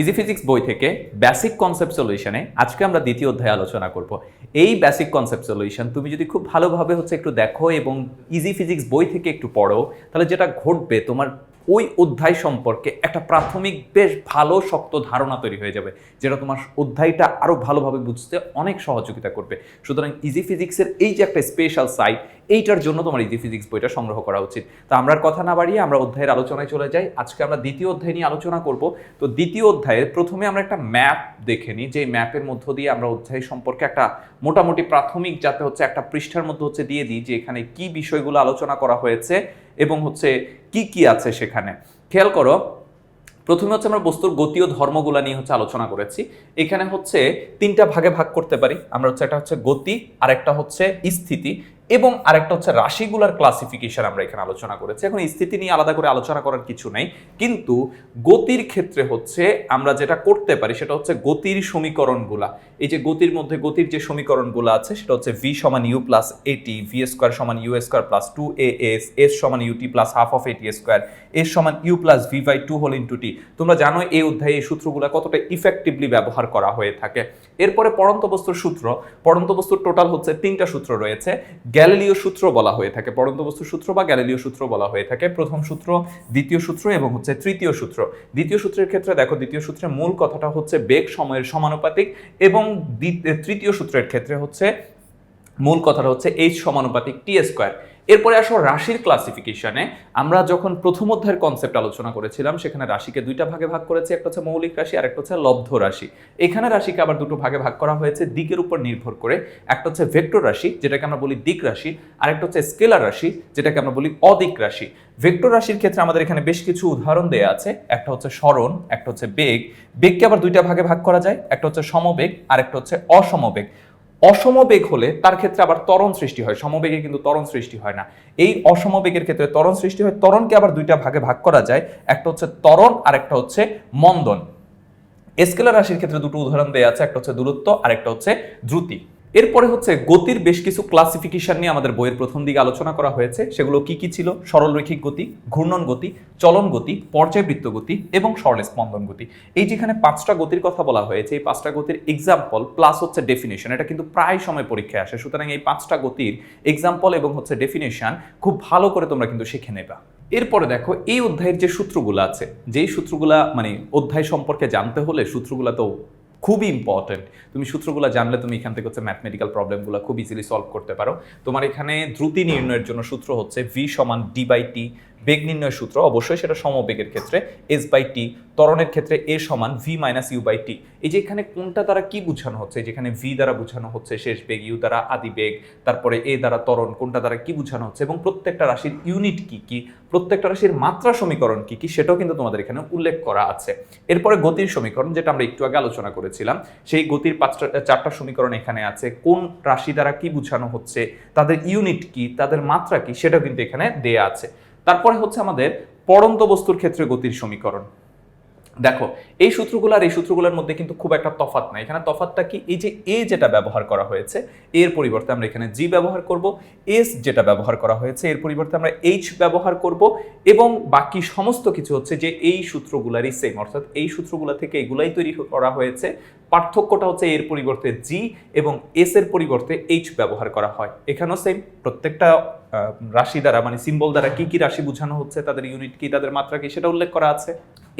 Easy physics বই থেকে basic concept সলিউশনে আজকে আমরা দ্বিতীয় অধ্যায়ে আলোচনা করব। এই বেসিক কনসেপ্ট সলিউশন তুমি যদি খুব ভালোভাবে হচ্ছে একটু দেখো এবং ইজি ফিজিক্স বই থেকে একটু পড়ো, তাহলে যেটা ঘটবে তোমার ওই অধ্যায় সম্পর্কে একটা প্রাথমিক বেশ ভালো শক্ত ধারণা তৈরি হয়ে যাবে, যেটা তোমার অধ্যায়টা আরও ভালোভাবে বুঝতে অনেক সহযোগিতা করবে। সুতরাং ইজি ফিজিক্সের এই যে একটা স্পেশাল সাইট এইটার জন্য তোমার ইজি ফিজিক্স বইটা সংগ্রহ করা উচিত। তো আমরা কথা না বাড়িয়ে আমরা অধ্যায়ের আলোচনায় চলে যাই। আজকে আমরা দ্বিতীয় অধ্যায় নিয়ে আলোচনা করব। তো দ্বিতীয় অধ্যায়ে প্রথমে আমরা একটা ম্যাপ দেখে নিই যে ম্যাপের মধ্য দিয়ে আমরা অধ্যায় সম্পর্কে একটা মোটামুটি প্রাথমিক, যাতে হচ্ছে একটা পৃষ্ঠার মধ্যে হচ্ছে দিয়ে দিই যে এখানে কি বিষয়গুলো আলোচনা করা হয়েছে এবং হচ্ছে কি কি আছে সেখানে। খেয়াল করো, প্রথমে হচ্ছে আমরা বস্তুর গতি ও ধর্মগুলা নিয়ে হচ্ছে আলোচনা করেছি। এখানে হচ্ছে তিনটা ভাগে ভাগ করতে পারি। আমরা হচ্ছে একটা হচ্ছে গতি আর একটা হচ্ছে স্থিতি। এবং আরেকটা হচ্ছে রাশিগুলার ক্লাসিফিকেশন আমরা এখানে আলোচনা করেছি। এখন স্থিতি নিয়ে আলাদা করে আলোচনা করার কিছু নেই। কিন্তু গতির ক্ষেত্রে হচ্ছে আমরা যেটা করতে পারি সেটা হচ্ছে গতির সমীকরণগুলা। এই যে গতির মধ্যে গতির যে সমীকরণগুলো আছে সেটা হচ্ছে ভি সমান u plus a t v square সমান u square plus two a s s সমান u t plus half of a t square s সমান u plus v by two whole into t তোমরা জানো এই অধ্যায়ে এই সূত্রগুলো কতটা ইফেক্টিভলি ব্যবহার করা হয়ে থাকে। এরপরে পরন্ত বস্তুর সূত্র, পরন্ত বস্তুর টোটাল হচ্ছে তিনটা সূত্র রয়েছে। গ্যালিলীয় সূত্র বলা হয়ে থাকে। পরন্ত বস্তু সূত্র বা গ্যালিলীয় সূত্র বলা হয়ে থাকে। প্রথম সূত্র, দ্বিতীয় সূত্র এবং হচ্ছে তৃতীয় সূত্র। দ্বিতীয় সূত্রের ক্ষেত্রে দেখো, দ্বিতীয় সূত্রের মূল কথাটা হচ্ছে বেগ সময়ের সমানুপাতিক এবং তৃতীয় সূত্রের ক্ষেত্রে হচ্ছে মূল কথাটা হচ্ছে এইচ সমানুপাতিক টি স্কোয়ার এরপরে আসো রাশির ক্লাসিফিকেশনে আমরা যখন প্রথম অধ্যায়ের কনসেপ্ট আলোচনা করেছিলাম, সেখানে রাশিকে দুইটা ভাগে ভাগ করেছি, একটা হচ্ছে মৌলিক রাশি, আর একটা হচ্ছে লব্ধ রাশি। এখানে রাশিকে আবার দুটো ভাগে ভাগ করা হয়েছে, দিকের উপর নির্ভর করে। একটা হচ্ছে ভেক্টর রাশি, যেটাকে আমরা বলি দিক রাশি, আর একটা হচ্ছে স্কেলার রাশি, যেটাকে আমরা বলি অদিক রাশি। ভেক্টর রাশির ক্ষেত্রে আমাদের এখানে বেশ কিছু উদাহরণ দেয়া আছে। একটা হচ্ছে স্মরণ, একটা হচ্ছে বেগ। বেগকে আবার দুইটা ভাগে ভাগ করা যায়, একটা হচ্ছে সমবেগ, আর একটা হচ্ছে অসমবেগ। অসমবেগ হলে তার ক্ষেত্রে আবার তরণ সৃষ্টি হয়। সমবেগে কিন্তু তরণ সৃষ্টি হয় না। এই অসমবেগের ক্ষেত্রে তরণ সৃষ্টি হয় তরণকে আবার দুইটা ভাগে ভাগ করা যায়। একটা হচ্ছে তরণ আর একটা হচ্ছে মন্দন। স্কেলার রাশির ক্ষেত্রে দুটো উদাহরণ দেওয়া আছে, একটা হচ্ছে দূরত্ব আর একটা হচ্ছে দ্রুতি। এরপরে হচ্ছে গতির বেশ কিছু ক্লাসিফিকেশন নিয়ে আমাদের বইয়ের প্রথম দিকে আলোচনা করা হয়েছে। সেগুলো কি কি ছিল? সরলরৈখিক গতি, ঘূর্ণন গতি, চলন গতি, পর্যায়বৃত্ত গতি এবং সরল স্পন্দন গতি। এই যেখানে পাঁচটা গতির কথা বলা হয়েছে, এই পাঁচটা গতির এক্সাম্পল প্লাস হচ্ছে ডেফিনেশন এটা কিন্তু প্রায় সময় পরীক্ষায় আসে। সুতরাং এই পাঁচটা গতির এক্সাম্পল এবং হচ্ছে ডেফিনেশন খুব ভালো করে তোমরা কিন্তু শিখে নেবা। এরপরে দেখো, এই অধ্যায়ের যে সূত্রগুলো আছে, যেই সূত্রগুলা মানে অধ্যায় সম্পর্কে জানতে হলে সূত্রগুলো তো খুবই ইম্পর্টেন্ট তুমি সূত্রগুলো জানলে তুমি এখান থেকে হচ্ছে ম্যাথমেটিক্যাল প্রবলেমগুলো খুব ইজিলি সলভ করতে পারো। তোমার এখানে দ্রুতি নির্ণয়ের জন্য সূত্র হচ্ছে ভি সমান ডি বাই টি বেগ নির্ণয় সূত্র, অবশ্যই সেটা সমবেগের ক্ষেত্রে এস বাই টি ত্বরণের ক্ষেত্রে এ সমান v minus u by t এই যে এখানে কোনটা দ্বারা কি বোঝানো হচ্ছে? যেখানে ভি দ্বারা বোঝানো হচ্ছে, শেষ বেগ ইউ দ্বারা আদি বেগ, তারপরে এ দ্বারা ত্বরণ, কোনটা দ্বারা কি বোঝানো হচ্ছে? এবং প্রত্যেকটা রাশির ইউনিট কি কি? প্রত্যেকটা রাশির মাত্রা সমীকরণ কি কি? সেটাও কিন্তু তোমাদের এখানে উল্লেখ করা আছে। এরপরে গতির সমীকরণ, যেটা আমরা একটু আগে আলোচনা করেছিলাম, সেই গতির পাঁচটা, চারটা সমীকরণ এখানে আছে। কোন রাশি দ্বারা কি বোঝানো হচ্ছে? তাদের ইউনিট কি? তাদের মাত্রা কি? সেটাও কিন্তু এখানে দেয়া আছে। তারপরে হচ্ছে আমাদের পড়ন্ত বস্তুর ক্ষেত্রে গতির সমীকরণ। দেখো, এই সূত্রগুলো আর এই সূত্রগুলোর মধ্যে কিন্তু খুব একটা তফাৎ নাই। এখানে তফাৎটা কি? এই যে এ যেটা ব্যবহার করা হয়েছে এর পরিবর্তে আমরা এখানে জি ব্যবহার করব এস যেটা ব্যবহার করা হয়েছে, এর পরিবর্তে আমরা এইচ ব্যবহার করব এবং বাকি সমস্ত কিছু হচ্ছে যে এই সূত্রগুলারই সেম অর্থাৎ এই সূত্রগুলো থেকে এগুলাই তৈরি করা হয়েছে। পার্থক্যটা হচ্ছে এর পরিবর্তে জি এবং এস এর পরিবর্তে এইচ ব্যবহার করা হয়। এখানেও সেম প্রত্যেকটা রাশি দ্বারা মানে সিম্বল দ্বারা কি কি রাশি বোঝানো হচ্ছে, তাদের ইউনিট কি, তাদের মাত্রা কি, সেটা উল্লেখ করা আছে।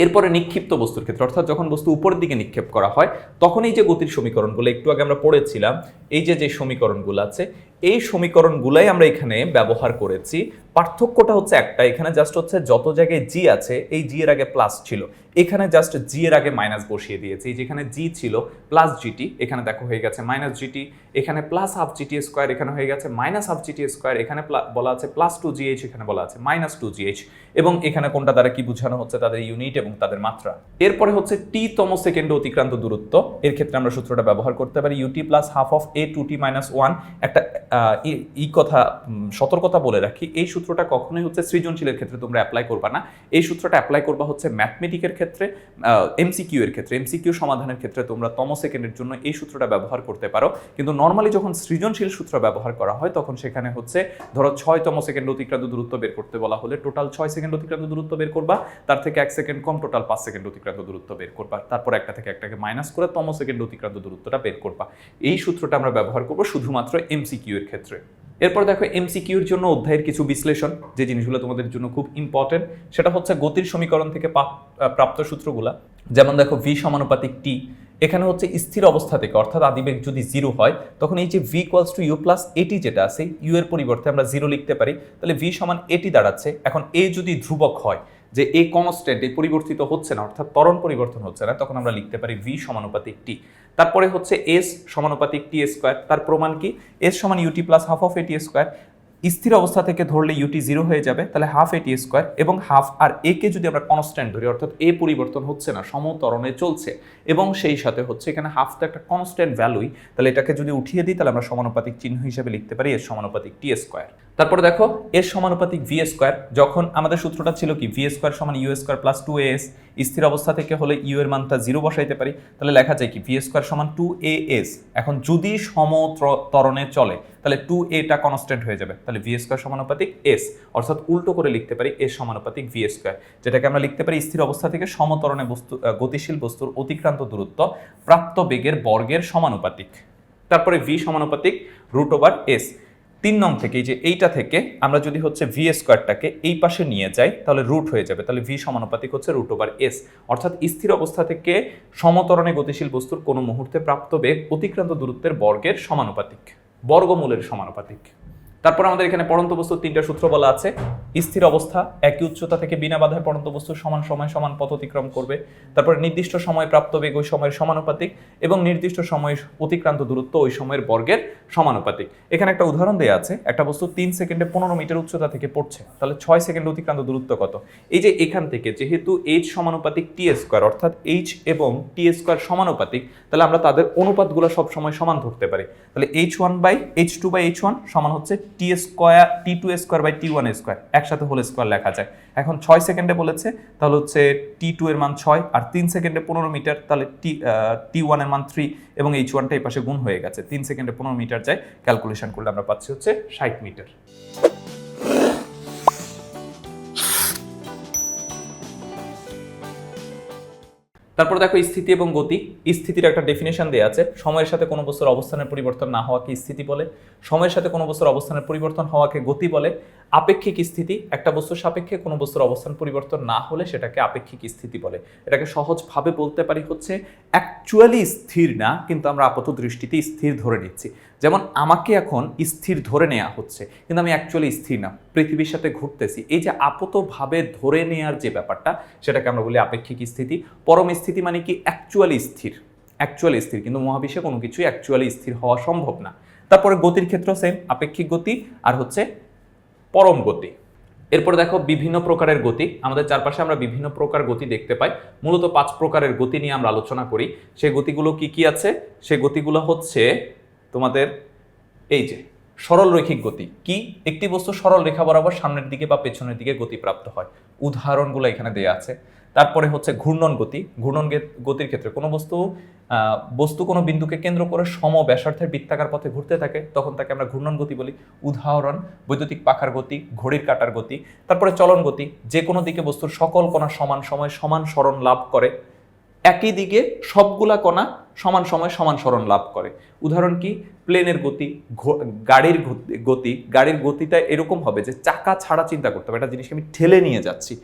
এরপরে নিক্ষিপ্ত বস্তুর ক্ষেত্রে, অর্থাৎ যখন বস্তু উপরের দিকে নিক্ষেপ করা হয় তখন এই যে গতির সমীকরণগুলো, একটু আগে আমরা পড়েছিলাম, এই যে যে সমীকরণগুলো আছে, এই সমীকরণগুলাই আমরা এখানে ব্যবহার করেছি। পার্থক্যটা হচ্ছে একটা, এখানে জাস্ট হচ্ছে যত জায়গায় জি আছে, এই জি এর আগে প্লাস ছিল। এখানে জাস্ট জি এর আগে মাইনাস বসিয়ে দিয়েছি যেখানে জি ছিল প্লাস জিটি এখানে দেখো হয়ে গেছে মাইনাস জিটি এখানে plus half g t square এখানে হয়ে গেছে মাইনাস হাফ জিটি স্কোয়ার এখানে বলা আছে প্লাস টু জিএইচ এখানে বলা আছে মাইনাস টু জিএইচ এবং এখানে কোনটা দ্বারা কি বোঝানো হচ্ছে, তাদের ইউনিট এবং তাদের মাত্রা। এরপরে হচ্ছে টি তম সেকেন্ড অতিক্রান্ত দূরত্ব, এর ক্ষেত্রে আমরা সূত্রটা ব্যবহার করতে পারি u t plus half of a two t minus one একটা আহ, ই- ই কথা সতর্কতা বলে রাখি এই সূত্রটা কখনোই হচ্ছে সৃজনশীলের ক্ষেত্রে তোমরা অ্যাপ্লাই করবা না। এই সূত্রটা অ্যাপ্লাই করবা হচ্ছে ম্যাথমেটিকের ক্ষেত্রে এমসিকিউ এর ক্ষেত্রে এমসিকিউ সমাধানের ক্ষেত্রে তোমরা তম সেকেন্ডের জন্য এই সূত্রটা ব্যবহার করতে পারো। কিন্তু নর্মালি যখন সৃজনশীল সূত্র ব্যবহার করা হয় তখন সেখানে হচ্ছে ধরো ছয়তম সেকেন্ড অতিক্রান্ত দূরত্ব বের করতে বলা হলে টোটাল ছয় সেকেন্ড অতিক্রান্ত দূরত্ব বের করবা তার থেকে এক সেকেন্ড কম টোটাল পাঁচ সেকেন্ড অতিক্রান্ত দূরত্ব বের করবা তারপর একটা থেকে একটাকে মাইনাস করে তম সেকেন্ড অতিক্রান্ত দূরত্বটা বের করবা। এই সূত্রটা আমরা ব্যবহার করব শুধুমাত্র এমসিকিউ এর ক্ষেত্রে। এরপর দেখো এমসিকিউর জন্য অধ্যায়ের কিছু বিশ্লেষণ। যে জিনিসগুলো তোমাদের জন্য খুব ইম্পর্টেন্ট সেটা হচ্ছে গতির সমীকরণ থেকে প্রাপ্ত সূত্রগুলা। যেমন দেখো ভি সমানুপাতিক টি এখানে হচ্ছে স্থির অবস্থা থেকে, অর্থাৎ আদিবেগ যদি জিরো হয়, তখন এই যে v equals to u plus a t যেটা আছে ইউ এর পরিবর্তে আমরা জিরো লিখতে পারি। তাহলে ভি সমান এটি দাঁড়াচ্ছে। এখন এ যদি ধ্রুবক হয়, যে এ কনস্ট্যান্ট এ পরিবর্তিত হচ্ছে না, অর্থাৎ ত্বরণ পরিবর্তন হচ্ছে না, তখন আমরা লিখতে পারি ভি সমানুপাতিক টি তারপরে হচ্ছে এস সমানুপাতিক টি স্কোয়ার তার প্রমাণ কি? এস সমান u t plus half of a t square স্থির অবস্থা থেকে ধরলে ইউটি জিরো হয়ে যাবে, তাহলে হাফ এটি স্কোয়ার এবং হাফ আর এ কে যদি আমরা কনস্ট্যান্ট ধরি, অর্থাৎ এ পরিবর্তন হচ্ছে না, সমতরণে চলছে, এবং সেই সাথে হচ্ছে এখানে হাফ তো একটা কনস্ট্যান্ট ভ্যালুই তাহলে এটাকে যদি উঠিয়ে দিই, তাহলে আমরা সমানুপাতিক চিহ্ন হিসেবে লিখতে পারি এর সমানুপাতিক টি স্কোয়ার তারপরে দেখো, এর সমানুপাতিক ভি স্কোয়ার যখন আমাদের সূত্রটা ছিল কি? ভি স্কোয়ার সমান u square plus two s স্থির অবস্থা থেকে হলে ইউ এর মানটা জিরো বসাইতে পারি, তাহলে লেখা যায় কি? ভি স্কোয়ার সমান টু এ এস এখন যদি সমতরণে চলে, তাহলে টু এটা কনস্ট্যান্ট হয়ে যাবে, তাহলে ভি স্কোয়ার সমানুপাতিক এস অর্থাৎ উল্টো করে লিখতে পারি এস সমানুপাতিক ভি স্কোয়ার যেটাকে আমরা লিখতে পারি স্থির অবস্থা থেকে সমতরণে বস্তু গতিশীল বস্তুর অতিক্রান্ত দূরত্ব, প্রাপ্ত বেগের বর্গের সমানুপাতিক। তারপরে ভি সমানুপাতিক রুট ওভার এস তিন নং থেকে, এই যে এইটা থেকে আমরা যদি হচ্ছে ভি স্কোয়ারটাকে এই পাশে নিয়ে যাই, তাহলে রুট হয়ে যাবে। তাহলে ভি সমানুপাতিক হচ্ছে রুট ওভার এস অর্থাৎ স্থির অবস্থা থেকে সমতরণে গতিশীল বস্তুর কোনো মুহূর্তে প্রাপ্ত বেগ অতিক্রান্ত দূরত্বের বর্গের সমানুপাতিক, বর্গমূলের সমানুপাতিক। তারপর আমাদের এখানে পড়ন্ত বস্তুর তিনটা সূত্র বলা আছে। স্থির অবস্থা, একই উচ্চতা থেকে বিনা বাধায় পড়ন্ত বস্তু সমান সময় সমান পথ অতিক্রম করবে। তারপরে নির্দিষ্ট সময় প্রাপ্ত বেগ ওই সময়ের সমানুপাতিক এবং নির্দিষ্ট সময়ের অতিক্রান্ত দূরত্ব ওই সময়ের বর্গের সমানুপাতিক। এখানে একটা উদাহরণ দেওয়া আছে, একটা বস্তু তিন সেকেন্ডে পনেরো মিটার উচ্চতা থেকে পড়ছে, তাহলে ছয় সেকেন্ড অতিক্রান্ত দূরত্ব কত? এই যে এখান থেকে যেহেতু এইচ সমানুপাতিক টি স্কোয়ার অর্থাৎ এইচ এবং টি স্কোয়ার সমানুপাতিক, তাহলে আমরা তাদের অনুপাতগুলো সব সময় সমান ধরতে পারি। তাহলে h one by h two by h one সমান হচ্ছে t square t two square by t one square একসাথে হোল স্কোয়ার লেখা যায়। এখন ছয় সেকেন্ডে বলেছে, তাহলে হচ্ছে টি টু এর মান ছয়, আর তিন সেকেন্ডে পনেরো মিটার, তাহলে টি টি ওয়ানের মান থ্রি এবং এইচ ওয়ানটা এই পাশে গুণ হয়ে গেছে। তিন সেকেন্ডে পনেরো মিটার যায় ক্যালকুলেশন করলে আমরা পাচ্ছি হচ্ছে ষাট মিটার। তারপর দেখো স্থিতি এবং গতি। স্থিতির একটা ডেফিনেশন দেওয়া আছে। সময়ের সাথে কোনো বস্তুর অবস্থানের পরিবর্তন না হওয়াকে স্থিতি বলে। সময়ের সাথে কোনো বস্তুর অবস্থানের পরিবর্তন হওয়াকে গতি বলে। আপেক্ষিক স্থিতি, একটা বস্তুর সাপেক্ষে কোনো বস্তুর অবস্থান পরিবর্তন না হলে সেটাকে আপেক্ষিক স্থিতি বলে। এটাকে সহজভাবে বলতে পারি হচ্ছে অ্যাকচুয়ালি স্থির না, কিন্তু আমরা আপাত দৃষ্টিতে স্থির ধরে নিচ্ছি। যেমন আমাকে এখন স্থির ধরে নেওয়া হচ্ছে, কিন্তু আমি অ্যাকচুয়ালি স্থির না, পৃথিবীর সাথে ঘুরতেছি। এই যে আপাতভাবে ধরে নেওয়ার যে ব্যাপারটা, সেটাকে আমরা বলি আপেক্ষিক স্থিতি। পরম স্থিতি মানে কি? অ্যাকচুয়ালি স্থির। অ্যাকচুয়ালি স্থির, কিন্তু মহাবিশ্বে কোনো কিছুই অ্যাকচুয়ালি স্থির হওয়া সম্ভব না। তারপরে গতির ক্ষেত্র সেম আপেক্ষিক গতি, আর হচ্ছে পরম গতি। এরপর দেখো বিভিন্ন প্রকারের গতি। আমাদের চারপাশে আমরা বিভিন্ন প্রকার গতি দেখতে পাই। মূলত পাঁচ প্রকারের গতি নিয়ে আমরা আলোচনা করি। সেই গতিগুলো কি কি আছে? সে গতিগুলো হচ্ছে তোমাদের এই যে সরল রৈখিক গতি। কি? একটি বস্তু সরল রেখা বরাবর সামনের দিকে বা পেছনের দিকে গতিপ্রাপ্ত হয়। উদাহরণগুলো এখানে দেওয়া আছে। তারপরে হচ্ছে ঘূর্ণন গতি। ঘূর্ণন গতির ক্ষেত্রে কোনো বস্তু বস্তু কোনো বিন্দুকে কেন্দ্র করে সম ব্যাসার্ধের বৃত্তাকার পথে ঘুরতে থাকে, তখন তাকে আমরা ঘূর্ণন গতি বলি। উদাহরণ, বৈদ্যুতিক পাখার গতি, ঘড়ির কাটার গতি, তারপরে চলন গতি। যে কোনো দিকে বস্তুর সকল কণা সমান সময় সমান স্মরণ লাভ করে। একই দিকে সবগুলা কণা সমান সময় সমান স্মরণ লাভ করে। উদাহরণ কি? প্লেনের গতি গাড়ির গতি, গাড়ির গতিটা এরকম হবে যে চাকা ছাড়া চিন্তা করতে হবে। একটা জিনিসকে আমি ঠেলে নিয়ে যাচ্ছি।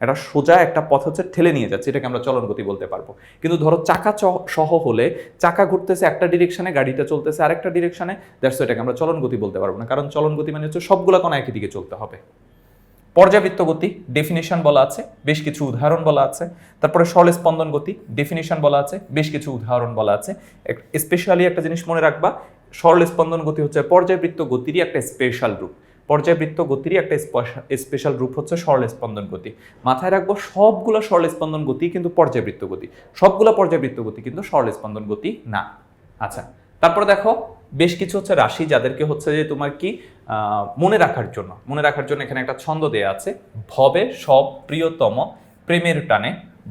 একটা সোজা একটা পথ হচ্ছে ঠেলে নিয়ে যাচ্ছে, এটাকে আমরা চলন গতি বলতে পারব। কিন্তু ধরো চাকা সহ হলে চাকা ঘুরতেছে একটা ডিরেকশনে গাড়িটা চলতেছে আরেকটা ডিরেকশনে দ্যাটস এটাকে আমরা চলন গতি বলতে পারব না, কারণ চলন গতি মানে হচ্ছে সবগুলা কোনো একই দিকে চলতে হবে। পর্যাবৃত্ত গতি ডেফিনেশন বলা আছে, বেশ কিছু উদাহরণ বলা আছে, তারপরে সরল স্পন্দন গতি ডেফিনেশন বলা আছে, বেশ কিছু উদাহরণ বলা আছে। স্পেশালি একটা জিনিস মনে রাখবা সরল স্পন্দন গতি হচ্ছে পর্যাবৃত্ত গতিরই একটা স্পেশাল রূপ। পর্যাবৃত্ত গতিরই একটা স্পেশাল রূপ হচ্ছে সরল স্পন্দন গতি। মাথায় রাখব, সবগুলো সরল স্পন্দন গতি কিন্তু পর্যাবৃত্ত গতি। সবগুলো পর্যায়বৃত্ত গতি কিন্তু সরল স্পন্দন গতি না। আচ্ছা তারপরে দেখো, বেশ কিছু হচ্ছে রাশি যাদেরকে হচ্ছে যে তোমার কি মনে রাখার জন্য। মনে রাখার জন্য এখানে একটা ছন্দ দেয়া আছে, ভবে সব প্রিয়তম প্রেমের টানে,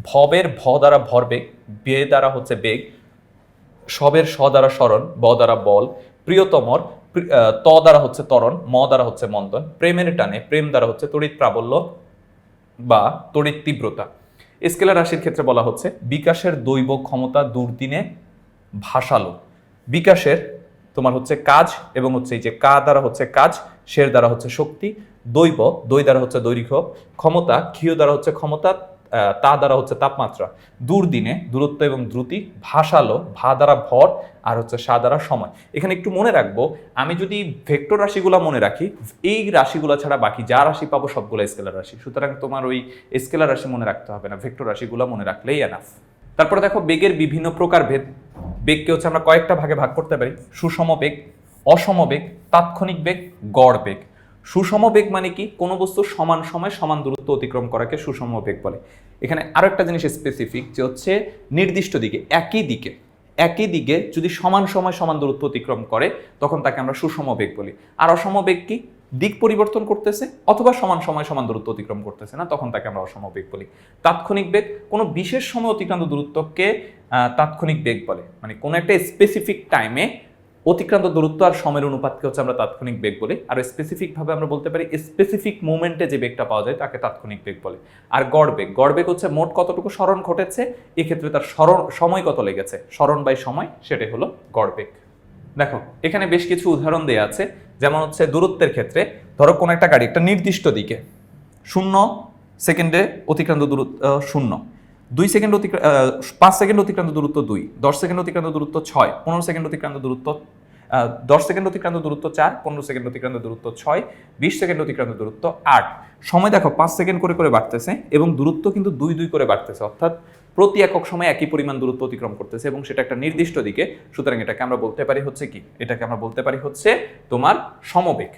ভবের ভ দ্বারা ভরবেগ বে দ্বারা হচ্ছে বেগ, সবের স দ্বারা স্মরণ, ব দ্বারা বল, প্রিয়তমর ত দ্বারা হচ্ছে ত্বরণ, ম দ্বারা হচ্ছে মন্দন, প্রেমের টানে প্রেম দ্বারা হচ্ছে তড়িৎ প্রাবল্য বা তড়িৎ তীব্রতা। স্কেলার রাশির ক্ষেত্রে বলা হচ্ছে বিকাশের দৈব ক্ষমতা দুর্দিনে ভাসালো। বিকাশের তোমার হচ্ছে কাজ এবং হচ্ছে এই যে কা দ্বারা হচ্ছে কাজ শের দ্বারা হচ্ছে শক্তি, দৈব দই দ্বারা হচ্ছে দৈর্ঘ্য, ক্ষমতা, ক্ষীয় দ্বারা হচ্ছে ক্ষমতা তা দ্বারা হচ্ছে তাপমাত্রা। দুর্দিনে দূরত্ব এবং দ্রুতি ভাসালো, ভা দ্বারা ভর আর হচ্ছে সা দ্বারা সময়। এখানে একটু মনে রাখব, আমি যদি ভেক্টর রাশিগুলো মনে রাখি, এই রাশিগুলো ছাড়া বাকি যা রাশি পাবো সবগুলো স্কেলার রাশি। সুতরাং তোমার ওই স্কেলার রাশি মনে রাখতে হবে না, ভেক্টর রাশিগুলো মনে রাখলেই এনাফ তারপরে দেখো, বেগের বিভিন্ন প্রকার ভেদ। বেগকে হচ্ছে আমরা কয়েকটা ভাগে ভাগ করতে পারি। সুষম বেগ, অসম বেগ, তাৎক্ষণিক বেগ, গড় বেগ। সুষম বেগ মানে কি? কোনো বস্তু সমান সময় সমান দূরত্ব অতিক্রম করাকে সুষম বেগ বলে। এখানে আরও একটা জিনিস স্পেসিফিক যে হচ্ছে নির্দিষ্ট দিকে, একই দিকে একই দিকে যদি সমান সময় সমান দূরত্ব অতিক্রম করে, তখন তাকে আমরা সুষম বেগ বলি। আর অসম বেগ কি? দিক পরিবর্তন করতেছে অথবা সমান সময় সমান দূরত্ব অতিক্রম করতেছে না, তখন তাকে আমরা অসম বেগ বলি। তাৎক্ষণিক বেগ, কোনো বিশেষ সময় অতিক্রান্ত দূরত্বকে তাৎক্ষণিক বেগ বলে। মানে কোনো একটা স্পেসিফিক টাইমে অতিক্রান্ত দূরত্ব আর সময়ের অনুপাতকে হচ্ছে আমরা তাৎক্ষণিক বেগ বলি। আর স্পেসিফিক ভাবে আমরা বলতে পারি স্পেসিফিক মুভমেন্টে যে বেগটা পাওয়া যায়, তাকে তাৎক্ষণিক বেগ বলে। আর গড় বেগ গড় বেগ হচ্ছে মোট কতটুকু স্মরণ ঘটেছে, এক্ষেত্রে তার স্মরণ সময় কত লেগেছে। স্মরণ বাই সময়, সেটাই হলো গড় বেগ। দেখো, এখানে বেশ কিছু উদাহরণ দেওয়া আছে, যেমন হচ্ছে দূরত্বের ক্ষেত্রে, ধরো কোনো একটা গাড়ি একটা নির্দিষ্ট দিকে, শূন্য, সেকেন্ডে অতিক্রান্ত দূরত্ব শূন্য। দুই সেকেন্ড অতিক্রান্ত পাঁচ সেকেন্ড অতিক্রান্ত দূরত্ব দুই, দশ সেকেন্ড অতিক্রান্ত দূরত্ব ছয়, পনেরো সেকেন্ড অতিক্রান্ত দূরত্ব দশ সেকেন্ড অতিক্রান্ত দূরত্ব চার, পনেরো সেকেন্ড অতিক্রান্ত দূরত্ব ছয়, বিশ সেকেন্ড অতিক্রান্ত দূরত্ব আট। সময় দেখো, পাঁচ সেকেন্ড করে করে বাড়তেছে এবং দূরত্ব কিন্তু দুই দুই করে বাড়তেছে। অর্থাৎ প্রতি একক সময় একই পরিমাণ দূরত্ব অতিক্রম করতেছে এবং সেটা একটা নির্দিষ্ট দিকে। সুতরাং এটাকে আমরা বলতে পারি হচ্ছে কি? এটাকে আমরা বলতে পারি হচ্ছে তোমার সমবেগ।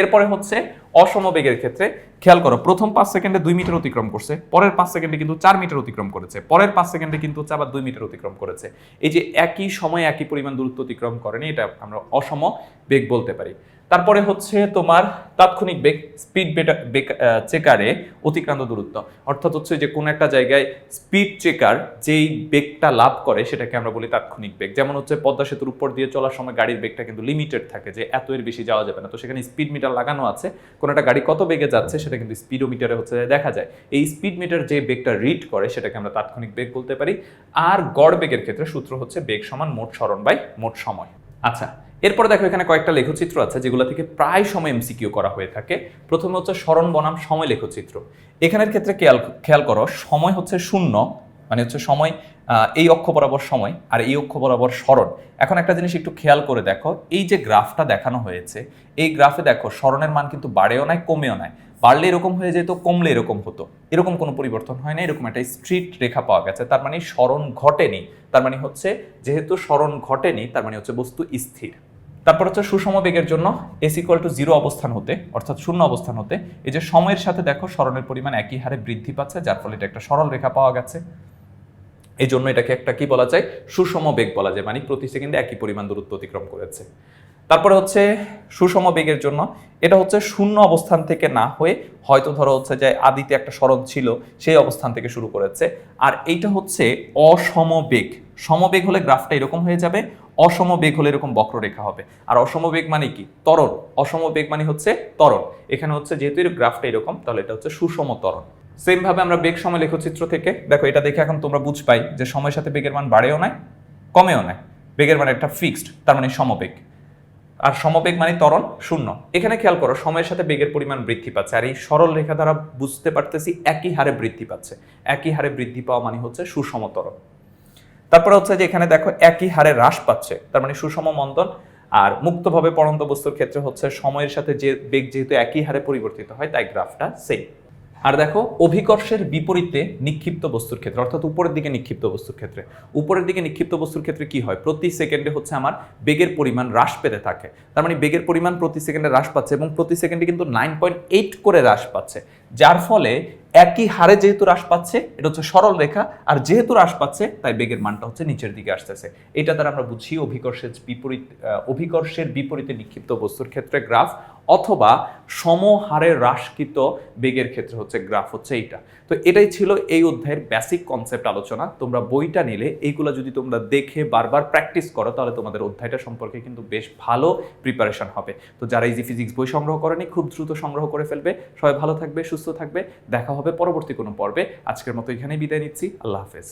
এরপরে হচ্ছে অসম বেগের ক্ষেত্রে খেয়াল করো, প্রথম পাঁচ সেকেন্ডে দুই মিটার অতিক্রম করছে, পরের পাঁচ সেকেন্ডে কিন্তু চার মিটার অতিক্রম করেছে, পরের পাঁচ সেকেন্ডে কিন্তু হচ্ছে আবার দুই মিটার অতিক্রম করেছে। এই যে একই সময়ে একই পরিমাণ দূরত্ব অতিক্রম করেনি এটা আমরা অসম বেগ বলতে পারি। তারপরে হচ্ছে তোমার তাৎক্ষণিক বেগ স্পিড চেকারে অতিক্রান্ত দূরত্ব। অর্থাৎ হচ্ছে যে কোনো একটা জায়গায় স্পিড চেকার যেই বেগটা লাভ করে সেটাকে আমরা বলি তাৎক্ষণিক বেগ যেমন হচ্ছে পদ্মা সেতুর উপর দিয়ে চলার সময় গাড়ির বেগটা কিন্তু লিমিটেড থাকে, যে এত এর বেশি যাওয়া যাবে না। তো সেখানে স্পিড মিটার লাগানো আছে। কোনো একটা গাড়ি কত বেগে যাচ্ছে সেটা কিন্তু স্পিডোমিটারে হচ্ছে দেখা যায়। এই স্পিড মিটার যে বেগটা রিড করে সেটাকে আমরা তাৎক্ষণিক বেগ বলতে পারি। আর গড় বেগের ক্ষেত্রে সূত্র হচ্ছে বেগ সমান মোট সরণ বাই মোট সময়। আচ্ছা এরপরে দেখো এখানে কয়েকটা লেখচিত্র আছে যেগুলো থেকে প্রায় সময় এমসিকিউ করা হয়ে থাকে। প্রথমে হচ্ছে স্মরণ বনাম, সময় লেখচিত্র। এখানের ক্ষেত্রে খেয়াল খেয়াল করো, সময় হচ্ছে শূন্য মানে হচ্ছে সময় এই অক্ষ বরাবর সময় আর এই অক্ষ বরাবর স্মরণ। এখন একটা জিনিস একটু খেয়াল করে দেখো, এই যে গ্রাফটা দেখানো হয়েছে, এই গ্রাফে দেখো স্মরণের মান কিন্তু বাড়েও নাই, কমেও নাই। বাড়লে এরকম হয়ে যেত, কমলে এরকম হতো। এরকম কোনো পরিবর্তন হয় না এরকম একটা স্ট্রিট রেখা পাওয়া গেছে। তার মানে স্মরণ ঘটেনি। তার মানে হচ্ছে, যেহেতু স্মরণ ঘটেনি, তার মানে হচ্ছে বস্তু স্থির। তারপর হচ্ছে সুষম বেগের জন্য এস ইকুয়াল টু জিরো অবস্থান হতে, অর্থাৎ শূন্য অবস্থান হতে, এই যে সময়ের সাথে দেখো স্মরণের পরিমাণ একই হারে বৃদ্ধি পাচ্ছে, যার ফলে এটা একটা সরল রেখা পাওয়া গেছে। এই জন্য এটাকে একটা কি বলা যায়? সুষম বেগ বলা যায় মানে প্রতি সেকেন্ডে একই পরিমাণ দূরত্ব অতিক্রম করেছে। তারপরে হচ্ছে সুষম বেগের জন্য। এটা হচ্ছে শূন্য অবস্থান থেকে না হয়ে হয়তো ধরো হচ্ছে যে আদিতে একটা সরণ ছিল, সেই অবস্থান থেকে শুরু করেছে। আর এইটা হচ্ছে অসম বেগ সমবেগ হলে গ্রাফটা এরকম হয়ে যাবে অসম বেগ হলে এরকম বক্ররেখা হবে। আর অসম বেগ মানে কি? তরল অসম বেগ মানে হচ্ছে তরল এখানে হচ্ছে যেহেতু এর গ্রাফটা এরকম, তাহলে এটা হচ্ছে সুষম তরল সেম ভাবে আমরা বেগ সময় লেখচিত্র থেকে। দেখো, এটা দেখে এখন তোমরা বুঝ পাই যে সময়ের সাথে বেগের মান বাড়েও নাই, কমেও নাই। বেগের মান একটা ফিক্সড তার মানে সমবেগ। আর সমবেগ মানে ত্বরণ শূন্য। এখানে খেয়াল করো, সময়ের সাথে বেগের পরিমাণ বৃদ্ধি পাচ্ছে। আর এই সরল রেখা দ্বারা বুঝতে পারতেছি একই হারে বৃদ্ধি পাচ্ছে। একই হারে বৃদ্ধি পাওয়া মানে হচ্ছে সুষম ত্বরণ। তারপরে হচ্ছে যে এখানে দেখো একই হারে হ্রাস পাচ্ছে, তার মানে সুষম মন্দন। আর মুক্তভাবে পড়ন্ত বস্তুর ক্ষেত্রে হচ্ছে সময়ের সাথে যে বেগ যেহেতু একই হারে পরিবর্তিত হয়, তাই গ্রাফটা সেম আর দেখো, অভিকর্ষের বিপরীতে নিক্ষিপ্ত বস্তুর ক্ষেত্রে, অর্থাৎ উপরের দিকে নিক্ষিপ্ত বস্তুর ক্ষেত্রে। উপরের দিকে নিক্ষিপ্ত বস্তুর ক্ষেত্রে কি হয়? প্রতি সেকেন্ডে হচ্ছে আমার বেগের পরিমাণ হ্রাস পেতে থাকে। তার মানে বেগের পরিমাণ প্রতি সেকেন্ডে হ্রাস পাচ্ছে এবং প্রতি সেকেন্ডে কিন্তু নাইন পয়েন্ট এইট করে হ্রাস পাচ্ছে। যার ফলে একই হারে যেহেতু হ্রাস পাচ্ছে, এটা হচ্ছে সরল রেখা, আর যেহেতু হ্রাস পাচ্ছে, তাই বেগের মানটা হচ্ছে নিচের দিকে আসতেছে। এটা দ্বারা আমরা বুঝি অভিকর্ষের বিপরীত অভিকর্ষের বিপরীতে নিক্ষিপ্ত বস্তুর ক্ষেত্রে গ্রাফ, অথবা সমহারে হ্রাসকৃত বেগের ক্ষেত্রে হচ্ছে গ্রাফ হচ্ছে এইটা। তো এটাই ছিল এই অধ্যায়ের বেসিক কনসেপ্ট আলোচনা। তোমরা বইটা নিলে, এইগুলো যদি তোমরা দেখে বারবার প্র্যাকটিস করো, তাহলে তোমাদের অধ্যায়টা সম্পর্কে কিন্তু বেশ ভালো প্রিপারেশন হবে। তো যারা ইজি ফিজিক্স বই সংগ্রহ করেনি, খুব দ্রুত সংগ্রহ করে ফেলবে। সবাই ভালো থাকবে সুস্থ থাকবে। দেখা হবে পরবর্তী কোনো পর্বে। আজকের মতো এখানেই বিদায় নিচ্ছি। আল্লাহ হাফেজ।